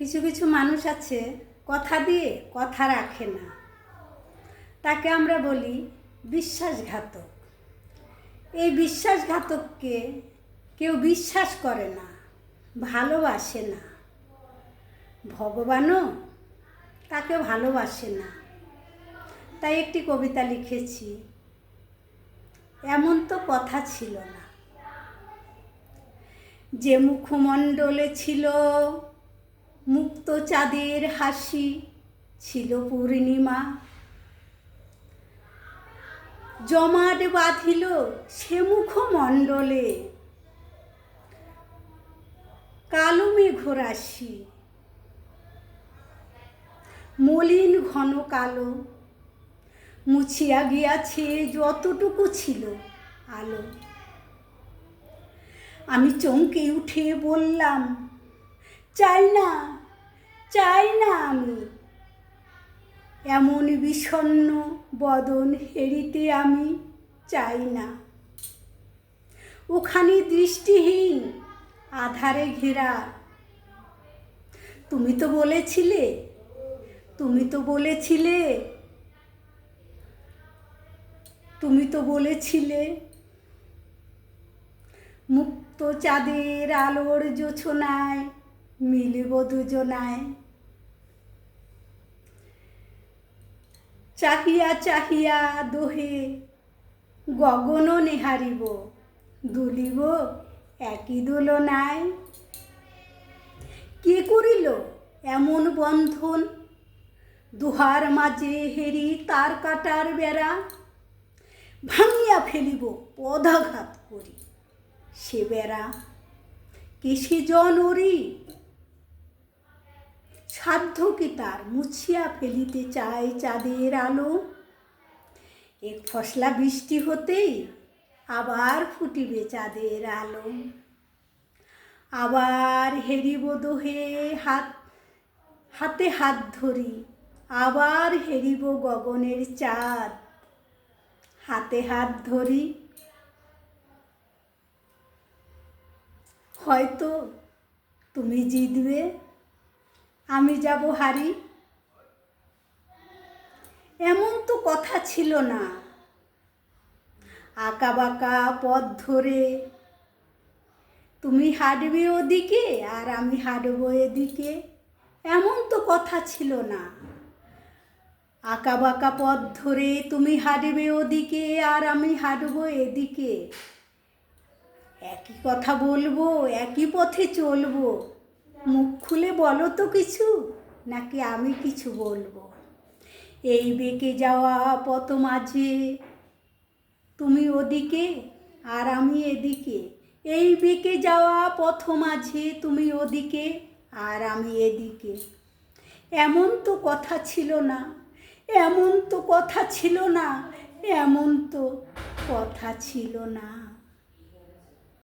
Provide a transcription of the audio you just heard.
কিছু কিছু মানুষ আছে, কথা দিয়ে কথা রাখে না। তাকে আমরা বলি বিশ্বাসঘাতক। এই বিশ্বাসঘাতককে কেউ বিশ্বাস করে না, ভালোবাসে না। ভগবানও তাকে ভালোবাসে না। তাই একটি কবিতা লিখেছি, এমন তো কথা ছিল না। যে মুখমণ্ডলে ছিল মুক্ত চাঁদের হাসি ছিল পূর্ণিমা। জমাট বাঁধিল সে মুখমণ্ডলে। কালো মেঘরাশি। মলিন ঘন কালো। মুছিয়া গিয়াছে যতটুকু ছিল আলো। আমি চমকে উঠে বললাম চাই না চাই না আমি। এমন বিষণ্ণ বদন হেরিতে আমি চাই না। ওখানে দৃষ্টিহীন আধারে ঘেরা। তুমি তো বলেছিলে, তুমি তো বলেছিলে, তুমি তো বলেছিলে, মুক্ত চাঁদের আলোর জোছনায় মিলিব দুজনায় চাহিয়া চাহিয়া দোহে গগন নেহারিব, দুলিব একই দোলনায় কে করিল এমন বন্ধন? দুহার মাঝে হেরি তার কাটার বেড়া। ভাঙিয়া ফেলিব পদাঘাত করি সে বেড়া। কেসে জনরি সাধ্য কি তার মুছিয়া ফেলিতে চায় চাঁদের আলো। এক ফসলা বৃষ্টি হতেই আবার ফুটিবে চাঁদের আলো। আবার হেরিব দোহে হাত, হাতে হাত ধরি, আবার হেরিব গগনের চাঁদ। হাতে হাত ধরি, হয়তো তুমি জিতবে। আমি যাব, হারি। এমন তো কথা ছিল না। আঁকা বাঁকা পথ ধরে তুমি হাঁটবে ওদিকে আর আমি হাঁটবো এদিকে। এমন তো কথা ছিল না। আঁকা বাঁকা পথ ধরে তুমি হাঁটবে ওদিকে আর আমি হাঁটবো এদিকে। একই কথা বলব, একই পথে চলবো। মুখ খুলে বলো তো কিছু, নাকি আমি কিছু বলব? এই বেঁকে যাওয়া পথ মাঝে, তুমি ওদিকে আর আমি এদিকে। এই বেঁকে যাওয়া পথ মাঝে, তুমি ওদিকে আর আমি এদিকে। এমন তো কথা ছিল না, এমন তো কথা ছিল না, এমন তো কথা ছিল না।